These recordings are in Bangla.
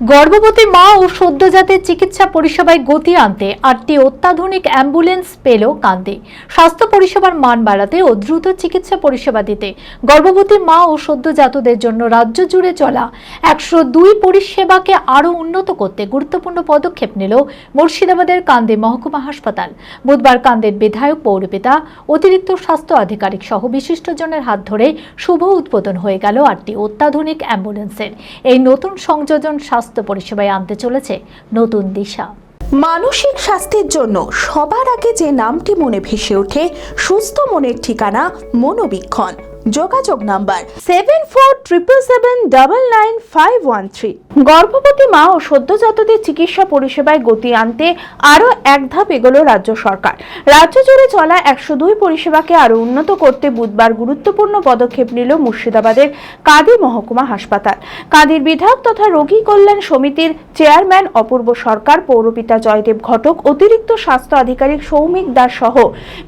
গর্ভবতী মা ও সদ্যজাতের চিকিৎসা পরিষেবায় গতি আনতে আটটি অত্যাধুনিক অ্যাম্বুলেন্স পেল কান্দে। স্বাস্থ্য পরিষেবার মান বাড়াতে ও দ্রুত চিকিৎসা পরিষেবা দিতে গর্ভবতী মা ও সদ্যজাতদের জন্য রাজ্য জুড়ে চলা একশো দুই পরিষেবাকে আরও উন্নত করতে গুরুত্বপূর্ণ পদক্ষেপ নিল মুর্শিদাবাদের কান্দে মহকুমা হাসপাতাল। বুধবার কান্দের বিধায়ক, পৌরপিতা, অতিরিক্ত স্বাস্থ্য আধিকারিক সহ বিশিষ্টজনের হাত ধরে শুভ উদ্বোধন হয়ে গেল আটটি অত্যাধুনিক অ্যাম্বুলেন্সের। এই নতুন সংযোজন স্বাস্থ্য পরিষেবায় আনতে চলেছে নতুন দিশা। মানসিক স্বাস্থ্যের জন্য সবার আগে যে নামটি মনে ভেসে ওঠে, সুস্থ মনের ঠিকানা মনোবীক্ষণ। যোগাযোগ number seven four triple seven double nine five one three গর্ভবতী মা ও সদ্যজাতদের চিকিৎসা পরিষেবায় গতি আনতে আরও এক ধাপ এগোলো রাজ্য সরকার। রাজ্য জুড়ে চলা একশো দুই পরিষেবাকে আরও উন্নত করতে বুধবার গুরুত্বপূর্ণ পদক্ষেপ নিল মুর্শিদাবাদের কাদি মহকুমা হাসপাতাল। কাদির বিধায়ক তথা রোগী কল্যাণ সমিতির চেয়ারম্যান অপূর্ব সরকার, পৌরপিতা জয়দেব ঘটক, অতিরিক্ত স্বাস্থ্য আধিকারিক সৌমিক দাস সহ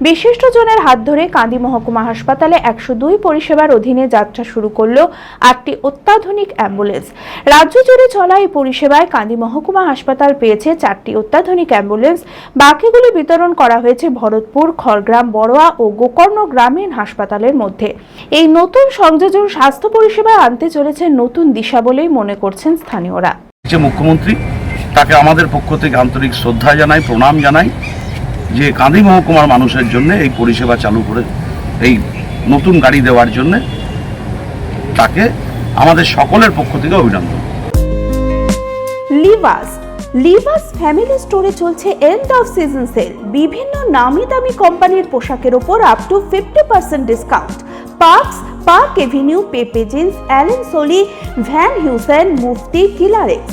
বিশিষ্টজনের হাত ধরে কান্দি মহকুমা হাসপাতালে একশো দুই পরিষেবার অধীনে যাত্রা শুরু করল আটটি অত্যাধুনিক অ্যাম্বুলেন্স। রাজ্য জুড়ে চলা এই পরিষেবায় কান্দি মহকুমা হাসপাতাল পেয়েছে চারটি অত্যাধুনিক অ্যাম্বুলেন্স। বাকিগুলি বিতরণ করা হয়েছে ভরতপুর, খড়গ্রাম, বড়োয়া ও গোকর্ণ গ্রামীণ হাসপাতালের মধ্যে। এই নতুন সংযোজন স্বাস্থ্য পরিষেবায় আনতে চলেছে নতুন দিশা বলেই মনে করছেন স্থানীয়রা। যে মুখ্যমন্ত্রী, তাকে আমাদের পক্ষ থেকে আন্তরিক শ্রদ্ধা জানাই, প্রণাম জানাই যে কাঁদি মহকুমার মানুষের জন্য এই পরিষেবা চালু করে এই নতুন গাড়ি দেওয়ার জন্য তাকে আমাদের সকলের পক্ষ থেকে অভিনন্দন। লিভাস লিভাস ফ্যামিলি স্টোরে চলছে এন্ড অফ সিজন সেল বিভিন্ন নামি দামি কোম্পানির পোশাকের ওপর up to fifty percent discount Parx, Park Avenue, Pepe Jeans, Allen Solly, Van Heusen, Mufti কিলারেক্স